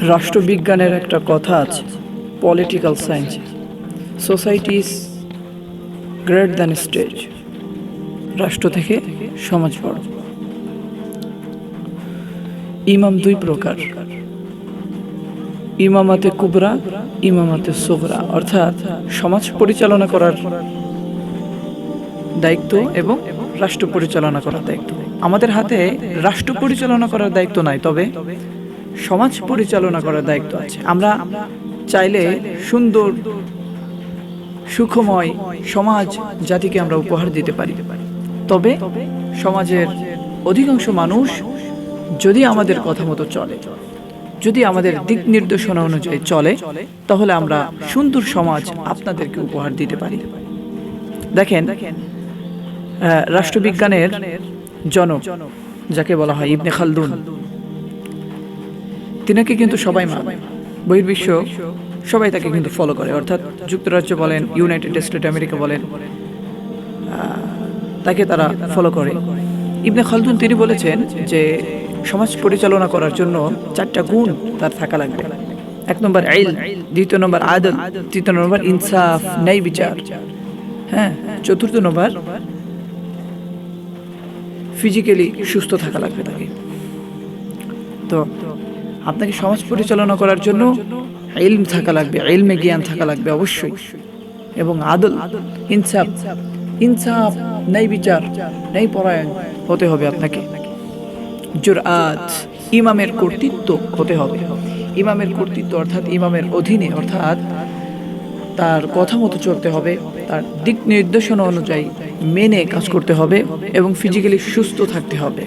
রাষ্ট্রবিজ্ঞানের একটা কথা আছে political science society is great than state রাষ্ট্র থেকে সমাজ বড়। ইমাম দুই প্রকার। ইমামাতে কুবরা, ইমামাতে সোগরা অর্থাৎ সমাজ পরিচালনা করার দায়িত্ব এবং রাষ্ট্র পরিচালনা করার দায়িত্ব। আমাদের হাতে রাষ্ট্র পরিচালনা করার দায়িত্ব নাই, তবে সমাজ পরিচালনা করার দায়িত্ব আছে। আমরা চাইলে সুন্দর, সুখময় সমাজ, জাতিকে আমরা উপহার দিতে পারি। তবে সমাজের অধিকাংশ মানুষ যদি আমাদের কথা মতো চলে, যদি আমাদের দিক নির্দেশনা অনুযায়ী চলে, তাহলে আমরা সুন্দর সমাজ আপনাদেরকে উপহার দিতে পারি। দেখেন রাষ্ট্রবিজ্ঞানের জনক, যাকে বলা হয় ইবনে খালদুন তিনাকে কিন্তু সবাই মানে। বহির্বিশ্ব সবাই তাকে কিন্তু ফলো করে। অর্থাৎ যুক্তরাজ্য বলেন ইউনাইটেড স্টেট আমেরিকা বলেন তাকে তারা ফলো করে। ইবনে খালদুন তিনি বলেছেন যে, সমাজ পরিচালনা করার জন্য চারটা গুণ তার থাকা লাগবে। এক নম্বর আইল দ্বিতীয় নম্বর আদল, তৃতীয় নম্বর ইনসাফ, ন্যায় বিচার। হ্যাঁ চতুর্থ নম্বর ফিজিক্যালি সুস্থ থাকা লাগবে তাকে। তো আপনাকে সমাজ পরিচালনা করার জন্য এলম থাকা লাগবে, ইলমে জ্ঞান থাকা লাগবে অবশ্যই। এবং আদল, ইনসাফ ইনসাফ, ন্যায় বিচার, ন্যায় পরায়ণ হতে হবে আপনাকে। জুরআত, ইমামের কর্তৃত্ব হতে হবে। ইমামের কর্তৃত্ব অর্থাৎ ইমামের অধীনে, অর্থাৎ তার কথা মতো চলতে হবে, তার দিক নির্দেশনা অনুযায়ী মেনে কাজ করতে হবে এবং ফিজিক্যালি সুস্থ থাকতে হবে।